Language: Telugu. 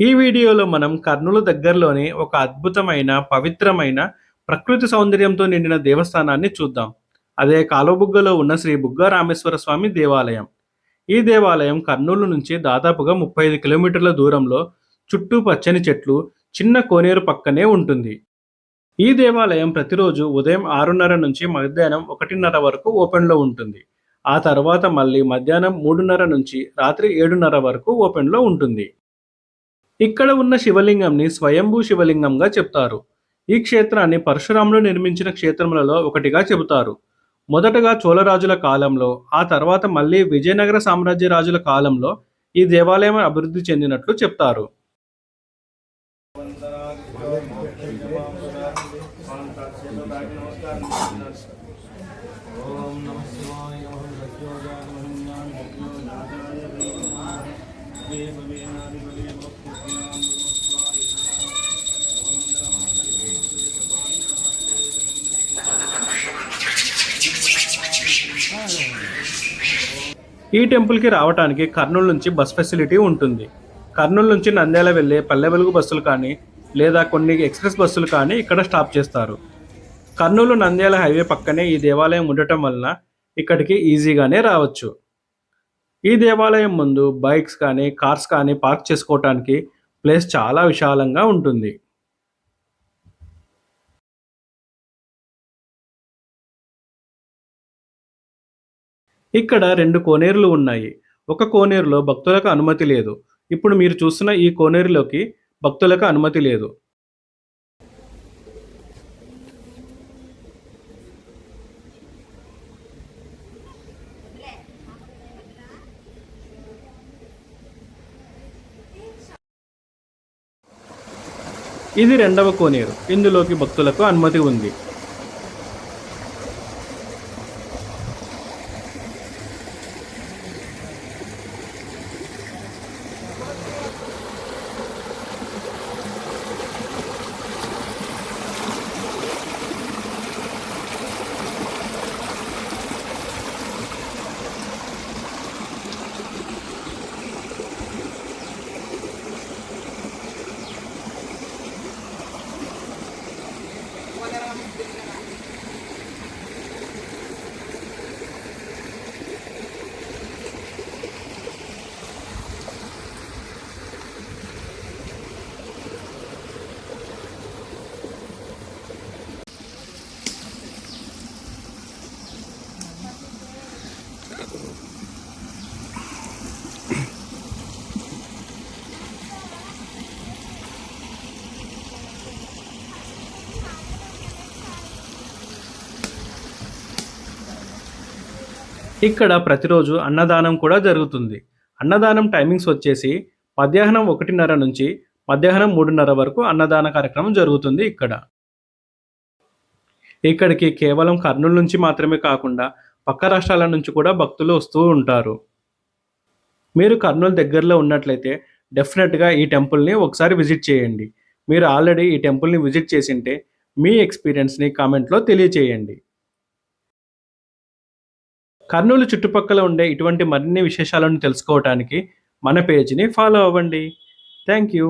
ఈ వీడియోలో మనం కర్నూలు దగ్గరలోని ఒక అద్భుతమైన పవిత్రమైన ప్రకృతి సౌందర్యంతో నిండిన దేవస్థానాన్ని చూద్దాం. అదే కాలువబుగ్గలో ఉన్న శ్రీ బుగ్గ రామేశ్వర స్వామి దేవాలయం. ఈ దేవాలయం కర్నూలు నుంచి దాదాపుగా ముప్పై ఐదు కిలోమీటర్ల దూరంలో చుట్టూ పచ్చని చెట్లు చిన్న కోనేరు పక్కనే ఉంటుంది. ఈ దేవాలయం ప్రతిరోజు ఉదయం ఆరున్నర నుంచి మధ్యాహ్నం ఒకటిన్నర వరకు ఓపెన్లో ఉంటుంది. ఆ తర్వాత మళ్ళీ మధ్యాహ్నం మూడున్నర నుంచి రాత్రి ఏడున్నర వరకు ఓపెన్లో ఉంటుంది. ఇక్కడ ఉన్న శివలింగంని స్వయంభూ శివలింగంగా చెప్తారు. ఈ క్షేత్రాన్ని పరశురాములు నిర్మించిన క్షేత్రములలో ఒకటిగా చెబుతారు. మొదటగా చోళరాజుల కాలంలో ఆ తర్వాత మళ్ళీ విజయనగర సామ్రాజ్య రాజుల కాలంలో ఈ దేవాలయం అభివృద్ధి చెందినట్లు చెప్తారు. ఓం దేవ ఈ టెంపుల్కి రావడానికి కర్నూలు నుంచి బస్ ఫెసిలిటీ ఉంటుంది. కర్నూలు నుంచి నంద్యాల వెళ్ళే పల్లె వెలుగు బస్సులు కానీ లేదా కొన్ని ఎక్స్ప్రెస్ బస్సులు కానీ ఇక్కడ స్టాప్ చేస్తారు. కర్నూలు నంద్యాల హైవే పక్కనే ఈ దేవాలయం ఉండటం వలన ఇక్కడికి ఈజీగానే రావచ్చు. ఈ దేవాలయం ముందు బైక్స్ కానీ కార్స్ కానీ పార్క్ చేసుకోవటానికి ప్లేస్ చాలా విశాలంగా ఉంటుంది. ఇక్కడ రెండు కోనేరులు ఉన్నాయి. ఒక కోనేరులో భక్తులకు అనుమతి లేదు. ఇప్పుడు మీరు చూస్తున్న ఈ కోనేరులోకి భక్తులకు అనుమతి లేదు. ఇది రెండవ కోనేరు. ఇందులోకి భక్తులకు అనుమతి ఉంది. ఇక్కడ ప్రతిరోజు అన్నదానం కూడా జరుగుతుంది. అన్నదానం టైమింగ్స్ వచ్చేసి మధ్యాహ్నం ఒకటిన్నర నుంచి మధ్యాహ్నం మూడున్నర వరకు అన్నదాన కార్యక్రమం జరుగుతుంది ఇక్కడ. ఇక్కడికి కేవలం కర్నూలు నుంచి మాత్రమే కాకుండా పక్క రాష్ట్రాల నుంచి కూడా భక్తులు వస్తూ ఉంటారు. మీరు కర్నూలు దగ్గరలో ఉన్నట్లయితే డెఫినెట్గా ఈ టెంపుల్ని ఒకసారి విజిట్ చేయండి. మీరు ఆల్రెడీ ఈ టెంపుల్ని విజిట్ చేసింటే మీ ఎక్స్పీరియన్స్ని కామెంట్లో తెలియచేయండి. కర్నూలు చుట్టుపక్కల ఉండే ఇటువంటి మరిన్ని విశేషాలను తెలుసుకోవటానికి మన పేజ్ని ఫాలో అవ్వండి. Thank you